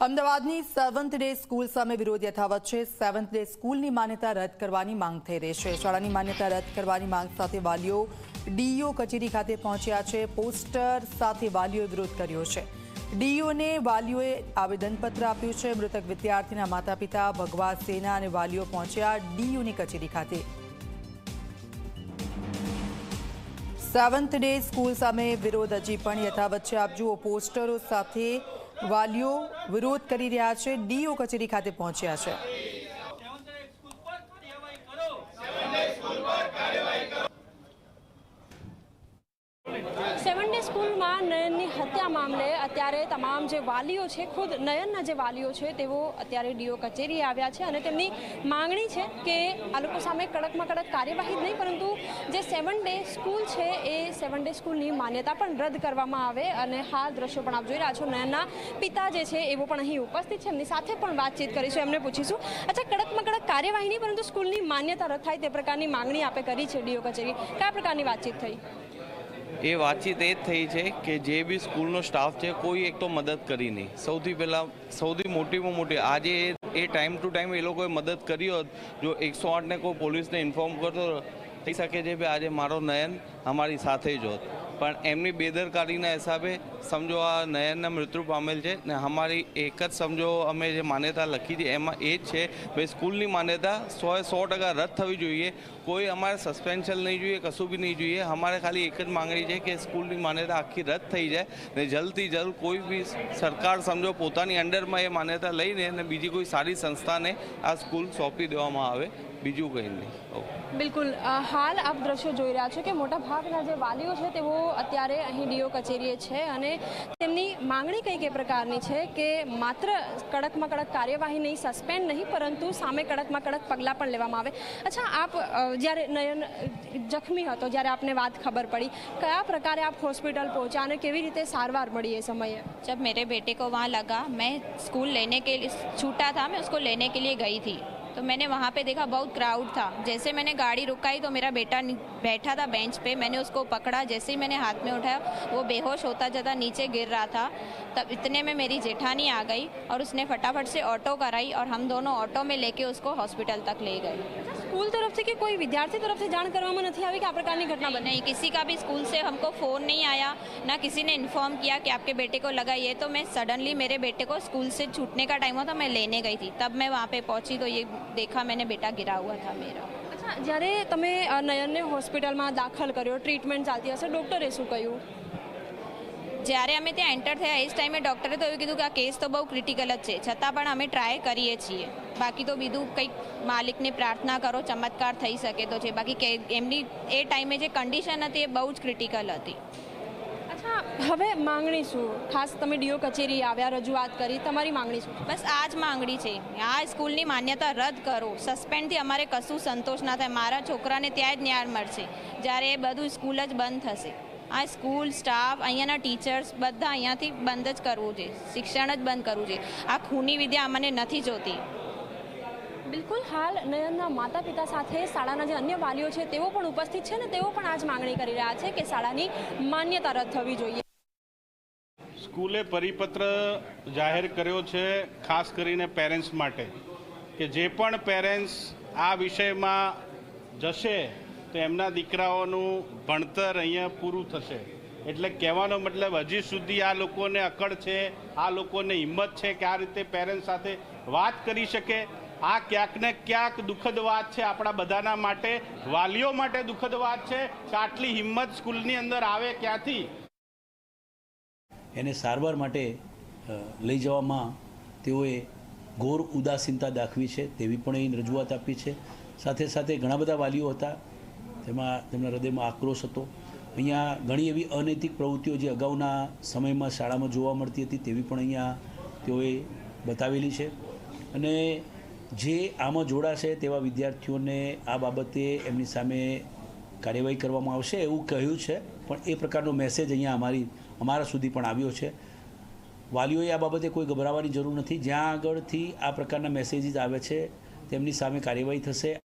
અમદાવાદની seventh day school સામે વિરોધ યથાવત છે. સેવન્થ ડે સ્કૂલની માન્યતા રદ કરવાની માંગ થઈ રહી છે. શાળાની માન્યતા રદ કરવાની માંગ સાથે વાલીઓ ડીઈઓ કચેરી ખાતે પહોંચ્યા છે. પોસ્ટર સાથે વાલીઓએ વિરોધ કર્યો છે. ડીઈઓને વાલીઓએ આવેદનપત્ર આપ્યું છે. મૃતક વિદ્યાર્થીના માતા પિતા ભગવા સેના અને વાલીઓ પહોંચ્યા ડીઈઓની કચેરી ખાતે. સેવન્થ ડે સ્કૂલ સામે વિરોધ હજી પણ યથાવત છે. આપ જુઓ, પોસ્ટરો સાથે વાલીઓ વિરોધ કરી રહ્યા છે ડીઓ કચેરી ખાતે પહોંચ્યા છે સેવન ડે સ્કૂલમાં નયનની હત્યા મામલે અત્યારે તમામ જે વાલીઓ છે, ખુદ નયનના જે વાલીઓ છે, તેઓ અત્યારે ડીઓ કચેરીએ આવ્યા છે અને તેમની માંગણી છે કે આ લોકો સામે કડકમાં કડક કાર્યવાહી નહીં, પરંતુ જે સેવન ડે સ્કૂલ છે, એ સેવન ડે સ્કૂલની માન્યતા પણ રદ કરવામાં આવે અને હાલ દ્રશ્યો પણ આપ જોઈ રહ્યા છો. નયનના પિતા જે છે, એવો પણ અહીં ઉપસ્થિત છે. એમની સાથે પણ વાતચીત કરીશું, એમને પૂછીશું. અચ્છા, કડકમાં કડક કાર્યવાહી નહીં, પરંતુ સ્કૂલની માન્યતા રદ થાય તે પ્રકારની માંગણી આપે કરી છે ડીઓ કચેરી. કયા પ્રકારની વાતચીત થઈ? એ વાતચીત એ જ થઈ છે કે જે બી સ્કૂલનો સ્ટાફ છે, કોઈ એક તો મદદ કરી નહીં. સૌથી પહેલાં, સૌથી મોટીમાં મોટી, આજે એ ટાઈમ ટુ ટાઈમ એ લોકોએ મદદ કરી હોત, જો એકસો આઠને કોઈ પોલીસને ઇન્ફોર્મ કરતો થઈ શકે છે કે આજે મારો નયન અમારી સાથે જ હોત. પણ એમની બેદરકારીના હિસાબે સમજો આ નયનના મૃત્યુ પામેલ છે ને અમારી એક જ સમજો અમે જે માન્યતા લખી છે, એમાં એ જ છે, ભાઈ સ્કૂલની માન્યતા સો સો ટકા રદ થવી જોઈએ. કોઈ અમારે સસ્પેન્શન નહીં જોઈએ, કશું બી નહીં જોઈએ. અમારે ખાલી એક જ માંગણી છે કે સ્કૂલની માન્યતા આખી રદ થઈ જાય ને જલ્દથી જલ્દ કોઈ બી સરકાર સમજો પોતાની અંડરમાં એ માન્યતા લઈને અને બીજી કોઈ સારી સંસ્થાને આ સ્કૂલ સોંપી દેવામાં આવે. બીજું કંઈ નહીં. બિલકુલ. હાલ આપ દ્રશ્યો જોઈ રહ્યા છો કે મોટા ભાગના જે વાલીઓ છે તેઓ અત્યારે અહીં ડીઓ કચેરીએ છે અને અને તેમની માંગણી કંઈક એ પ્રકારની છે કે માત્ર કડકમાં કડક કાર્યવાહી નહીં, સસ્પેન્ડ નહીં, પરંતુ સામે કડકમાં કડક પગલાં પણ લેવામાં આવે. અચ્છા, આપ જ્યારે નયન, જખમી હતો, જ્યારે આપને વાત ખબર પડી, કયા પ્રકારે આપ હોસ્પિટલ પહોંચ્યા અને કેવી રીતે સારવાર મળી એ સમયે? જબ મેરે બેટે કો વહાં લગા, મેં સ્કૂલ લેને કે છૂટા થા, મેં ઉસકો લેને કે લીએ ગઈ થી. तो मैंने वहाँ पे देखा बहुत क्राउड था जैसे मैंने गाड़ी रुकाई तो मेरा बेटा नी- बैठा था बेंच पे मैंने उसको पकड़ा जैसे ही मैंने हाथ में उठाया वो बेहोश होता जता नीचे गिर रहा था तब इतने में मेरी जेठानी आ गई और उसने फटाफट से ऑटो कराई और हम दोनों ऑटो में लेके उसको हॉस्पिटल तक ले गए સ્કૂલ તરફથી કે કોઈ વિદ્યાર્થી તરફથી જાણ કરવામાં નથી આવી કે આ પ્રકારની ઘટના બની नहीं किसी का भी स्कूल से हमको फ़ोन नहीं आया ना किसी ने इन्फॉर्म किया कि आपके बेटे को लगा ये तो मैं सडनली मेरे बेटे को स्कूल से छूटने का टाइम हुआ था मैं लेने गई थी तब मैं वहाँ पे पहुँची तो ये देखा मैंने बेटा गिरा हुआ था मेरा અચ્છા જ્યારે તમે અ, નયનને હોસ્પિટલમાં દાખલ કર્યો ટ્રીટમેન્ટ ચાલતી હશે ડૉક્ટરે શું કહ્યું જ્યારે અમે ત્યાં એન્ટર થયા એ જ ટાઈમે ડૉક્ટરે તો એવું કીધું કે આ કેસ તો બહુ ક્રિટિકલ જ છે છતાં પણ અમે ટ્રાય કરીએ છીએ બાકી તો બીજું કંઈક માલિકને પ્રાર્થના કરો ચમત્કાર થઈ શકે તો છે બાકી કે એમની એ ટાઈમે જે કન્ડિશન હતી એ બહુ જ ક્રિટિકલ હતી અચ્છા હવે માંગણી શું? ખાસ તમે ડીઓ કચેરી આવ્યા રજૂઆત કરી તમારી માંગણી શું? બસ આ જ માંગણી છે. આ સ્કૂલની માન્યતા રદ કરો. સસ્પેન્ડથી અમારે કશું સંતોષ ના થાય. મારા છોકરાને ત્યાં જ ન્યાય મળશે. જ્યારે એ બધું સ્કૂલ જ બંધ થશે. આ સ્કૂલ સ્ટાફ અહીંયાના ટીચર્સ બધા અહીંયાથી બંધ જ કરવું છે શિક્ષણ જ બંધ કરવું છે આ ખૂની વિદ્યા અમને નથી જોતી. બિલકુલ. હાલ નયનના માતા પિતા સાથે શાળાના જે અન્ય વાલીઓ છે તેઓ પણ ઉપસ્થિત છે ને તેઓ પણ આજ માંગણી કરી રહ્યા છે કે શાળાની માન્યતા રદ થવી જોઈએ. સ્કૂલે પરિપત્ર જાહેર કર્યો છે, ખાસ કરીને પેરેન્ટ્સ માટે, કે જે પણ પેરેન્ટ્સ આ વિષયમાં જશે, તો એમના દીકરાઓનું ભણતર અહીંયા પૂરું થશે. એટલે કહેવાનો મતલબ હજી સુધી આ લોકોને અકળ છે, આ લોકોને હિંમત છે કે આ રીતે પેરેન્ટ્સ સાથે વાત કરી શકે. આ ક્યાંક ને ક્યાંક દુઃખદ વાત છે આપણા બધાના માટે, વાલીઓ માટે દુઃખદ વાત છે કે આટલી હિંમત સ્કૂલની અંદર આવે ક્યાંથી? એને સારવાર માટે લઈ જવામાં તેઓએ ઘોર ઉદાસીનતા દાખવી છે, તેવી પણ એ રજૂઆત આપી છે. સાથે સાથે ઘણા બધા વાલીઓ હતા, તેમાં તેમના હૃદયમાં આક્રોશ હતો. અહીંયા ઘણી એવી અનૈતિક પ્રવૃત્તિઓ જે અગાઉના સમયમાં શાળામાં જોવા મળતી હતી, તેવી પણ અહીંયા તેઓએ બતાવેલી છે. અને જે આમાં જોડાશે તેવા વિદ્યાર્થીઓને આ બાબતે એમની સામે કાર્યવાહી કરવામાં આવશે એવું કહ્યું છે, પણ એ પ્રકારનો મેસેજ અહીંયા અમારી અમારા સુધી પણ આવ્યો છે. વાલીઓએ આ બાબતે કોઈ ગભરાવાની જરૂર નથી. જ્યાં આગળથી આ પ્રકારના મેસેજીસ આવે છે, તેમની સામે કાર્યવાહી થશે.